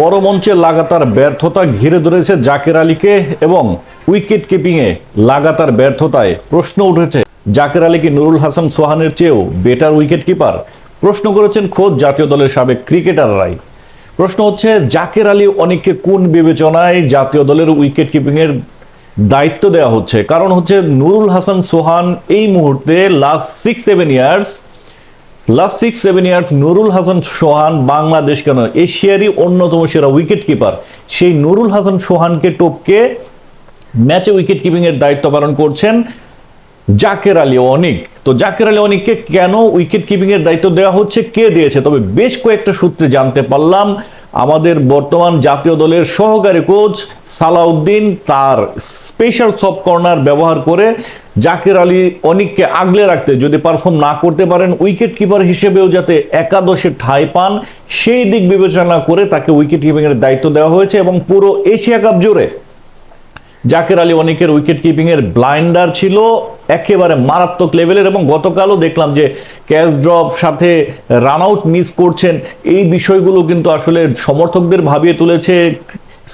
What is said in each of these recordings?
বড় মঞ্চে লাগাতার ব্যর্থতা ঘিরে ধরেছে জাকের আলীকে এবং উইকেট কিপিংয়ে লাগাতার ব্যর্থতায় প্রশ্ন উঠেছে। জাকের আলী কি নুরুল হাসান সোহানের চেয়েও বেটার উইকেট কিপার? প্রশ্ন করেছেন খোদ জাতীয় দলের সাবেক ক্রিকেটাররাই। প্রশ্ন হচ্ছে, জাকের আলী অনেককে কোন বিবেচনায় জাতীয় দলের উইকেট কিপিংয়ের দায়িত্ব দেওয়া হচ্ছে? কারণ হচ্ছে নুরুল হাসান সোহান এই মুহূর্তে last six seven years last six seven years Nurul Hasan Sohan Bangladesh কেন? এশিয়ারই অন্যতম সেরা উইকেট কিপার সেই নুরুল হাসান সোহানকে টপকে ম্যাচে উইকেট কিপিংয়ের দায়িত্ব পালন করছেন জাকের আলী অনিক। তো জাকের আলী অনিককে কেন উইকেট কিপিংয়ের দায়িত্ব দেওয়া হচ্ছে, কে দিয়েছে? তবে বেশ কয়েকটা সূত্রে জানতে পারলাম। আমাদের বর্তমান জাতীয় দলের সহকারী কোচ সালাউদ্দিন তার স্পেশাল সব কর্নার ব্যবহার করে জাকির আলী অনিককে আগলে রাখতে যদি পারফর্ম না করতে পারেন উইকেট কিপার হিসেবেও যাতে একাদশে ঠাই পান, সেই দিক বিবেচনা করে তাকে উইকেট কিপিং এর দায়িত্ব দেওয়া হয়েছে এবং পুরো এশিয়া কাপ জুড়ে জাকের আলী অনেকের উইকেট কিপিং এর ব্লাইন্ডার ছিল একেবারে মারাত্মক লেভেলের এবং গতকালও দেখলাম যে ক্যাচ ড্রপ সাথে রান আউট মিস করছেন। এই বিষয়গুলো কিন্তু আসলে সমর্থকদের ভাবিয়ে তুলেছে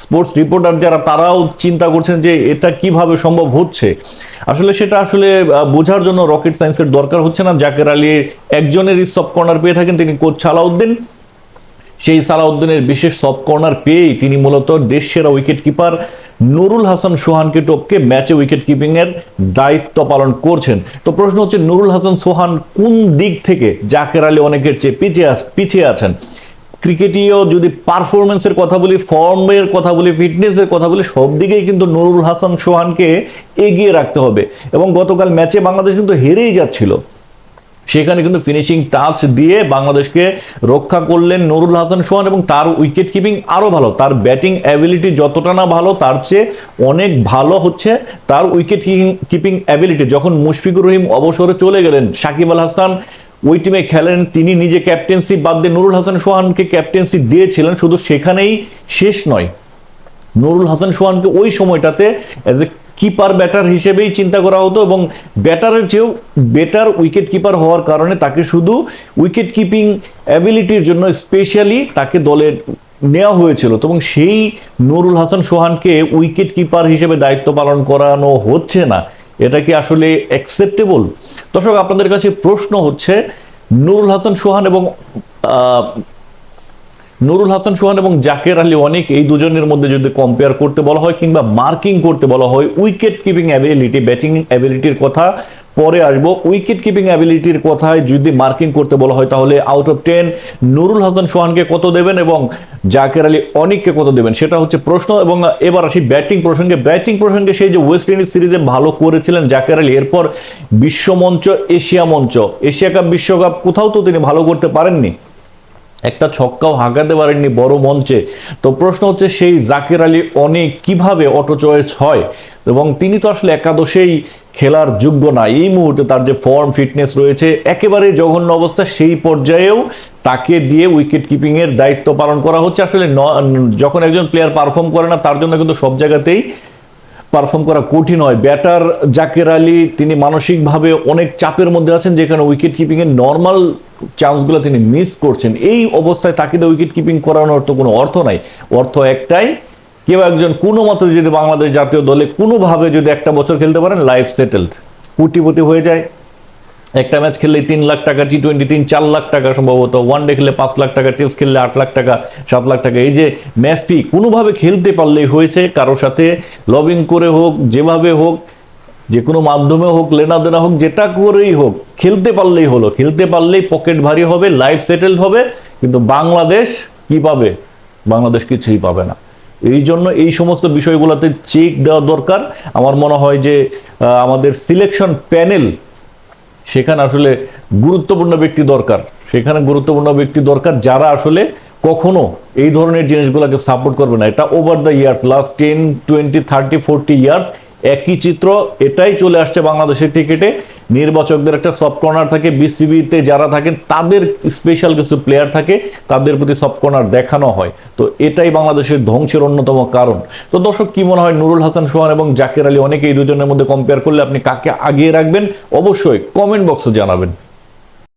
স্পোর্টস রিপোর্টার যারা, তারাও চিন্তা করছেন যে এটা কীভাবে সম্ভব হচ্ছে। আসলে সেটা আসলে বোঝার জন্য রকেট সায়েন্সের দরকার হচ্ছে না। জাকের আলী একজনের সব কর্নার পেয়ে থাকেন, তিনি কোচ সালাউদ্দিন। সেই সালাউদ্দিনের বিশেষ সব কর্নার পেয়েই তিনি মূলত দেশ সেরা উইকেট কিপার নুরুল হাসান সোহানকে টপকে ম্যাচে উইকেট কিপিং এর দায়িত্ব পালন করছেন। তো প্রশ্ন হচ্ছে, নুরুল হাসান সোহান কোন দিক থেকে জাকের আলী অনেকের চেয়ে পিছিয়ে পিছিয়ে আছেন? ক্রিকেটীয় যদি পারফরমেন্সের কথা বলি ফর্মের কথা বলি ফিটনেসের কথা বলি, সব দিকেই কিন্তু নুরুল হাসান সোহানকে এগিয়ে রাখতে হবে। এবং গতকাল ম্যাচে বাংলাদেশ কিন্তু হেরেই যাচ্ছিল। সেখানে কিন্তু ফিনিশিং টাচ দিয়ে বাংলাদেশকে রক্ষা করলেন নুরুল হাসান সোহান এবং তার উইকেট কিপিং আরও ভালো। তার ব্যাটিং অ্যাবিলিটি যতটা না ভালো, তার চেয়ে অনেক ভালো হচ্ছে। তার উইকেট কিপিং অ্যাবিলিটি যখন মুশফিকুর রহিম অবসরে চলে গেলেন, সাকিব আল হাসান ওই টিমে খেলেন। তিনি নিজে ক্যাপ্টেন্সি বাদ দিয়ে নুরুল হাসান সোহানকে ক্যাপ্টেন্সি দিয়েছিলেন। শুধু সেখানেই শেষ নয়, নুরুল হাসান সোহানকে ওই সময়টাতে অ্যাজ এ কিপার ব্যাটার হিসেবেই চিন্তা করা হতো এবং ব্যাটারের চেয়েও বেটার উইকেট কিপার হওয়ার কারণে তাকে শুধু উইকেট কিপিং অ্যাবিলিটির জন্য স্পেশালি তাকে দলের নেওয়া হয়েছিল। এবং সেই নুরুল হাসান সোহানকে উইকেট কিপার হিসেবে দায়িত্ব পালন করানো হচ্ছে না। এটা কি আসলে অ্যাকসেপ্টেবল দর্শক, আপনাদের কাছে প্রশ্ন হচ্ছে, নুরুল হাসান সোহান এবং নুরুল হাসান সোহান এবং জাকের আলী অনেক এই দুজনের মধ্যে যদি কম্পেয়ার করতে বলা হয় কিংবা মার্কিং করতে বলা হয় উইকেট কিপিং অ্যাবিলিটি ব্যাটিং অ্যাবিলিটির কথা পরে আসব। উইকেট কিপিং অ্যাবিলিটির কথায় যদি মার্কিং করতে বলা হয় তাহলে out of ten Nurul Hasan সোহানকে কত দেবেন এবং জাকের আলী অনেককে কত দেবেন? সেটা হচ্ছে প্রশ্ন এবং এবার আসি ব্যাটিং প্রসঙ্গে। ব্যাটিং প্রসঙ্গে সেই যে ওয়েস্ট ইন্ডিজ সিরিজে ভালো করেছিলেন জাকের আলী, এরপর বিশ্বমঞ্চ, এশিয়া মঞ্চ। এশিয়া কাপ, বিশ্বকাপ কোথাও তো তিনি ভালো করতে পারেননি। একটা ছক্কাও হাঁকাতে পারেননি বড় মঞ্চে। তো প্রশ্ন হচ্ছে সেই জাকের আলী অনেক কীভাবে অটো চয়েস হয়? এবং তিনি তো আসলে একাদশেই খেলার যোগ্য না। এই মুহূর্তে তার যে ফর্ম ফিটনেস রয়েছে একেবারে জঘন্য অবস্থা। সেই পর্যায়েও তাকে দিয়ে উইকেট কিপিং এর দায়িত্ব পালন করা হচ্ছে। আসলে যখন একজন প্লেয়ার পারফর্ম করে না, তার জন্য কিন্তু সব জায়গাতেই পারফর্ম করা কঠিন হয়। ব্যাটার জাকের আলী, তিনি মানসিকভাবে অনেক চাপের মধ্যে আছেন, যেখানে উইকেট কিপিং এর নর্মাল চান্সগুলো তিনি মিস করছেন। এই অবস্থায় তাকে দিয়ে উইকেট কিপিং করানোর তো কোনো অর্থ নাই। অর্থ একটাই, কেউ একজন কোনো মতো যদি বাংলাদেশ জাতীয় দলে কোনোভাবে যদি একটা বছর খেলতে পারেন লাইফ সেটেলড কোটিপতি হয়ে যায়। একটা ম্যাচ খেললে তিন লাখ টাকা টি টোয়েন্টি তিন, চার লাখ টাকা সম্ভবত। ওয়ান ডে খেললে পাঁচ লাখ টাকা টেস্ট খেললে আট লাখ টাকা, সাত লাখ টাকা। এই যে ম্যাচ ফি কোনোভাবে খেলতে পারলেই হয়েছে কারোর সাথে লবিং করে হোক, যেভাবে হোক যে কোনো মাধ্যমে হোক, লেনা দেনা হোক, যেটা করেই হোক, খেলতে পারলেই হলো। খেলতে পারলেই পকেট ভারী হবে লাইফ সেটেলড হবে, কিন্তু বাংলাদেশ কি পাবে? বাংলাদেশ কিছুই পাবে না। এই জন্য এই সমস্ত বিষয়গুলোতে চেক দেওয়া দরকার। আমার মনে হয় যে আমাদের সিলেকশন প্যানেল সেখানে আসলে গুরুত্বপূর্ণ ব্যক্তি দরকার। সেখানে গুরুত্বপূর্ণ ব্যক্তি দরকার যারা আসলে কখনো এই ধরনের জিনিসগুলোকে সাপোর্ট করবে না। এটা over the years last ten twenty thirty forty years একই চিত্র, এটাই চলে আসছে বাংলাদেশের ক্রিকেটে নির্বাচকদের একটা সব কর্নার থাকে বিসিবিতে যারা থাকেন, তাদের স্পেশাল কিছু প্লেয়ার থাকে, তাদের প্রতি সব কর্নার দেখানো হয়। তো এটাই বাংলাদেশের ধ্বংসের অন্যতম কারণ। তো দর্শক, কি মনে হয় নুরুল হাসান, সোহান এবং জাকের আলী অনেকে এই দুজনের মধ্যে কম্পেয়ার করলে আপনি কাকে আগিয়ে রাখবেন? অবশ্যই কমেন্ট বক্সে জানাবেন।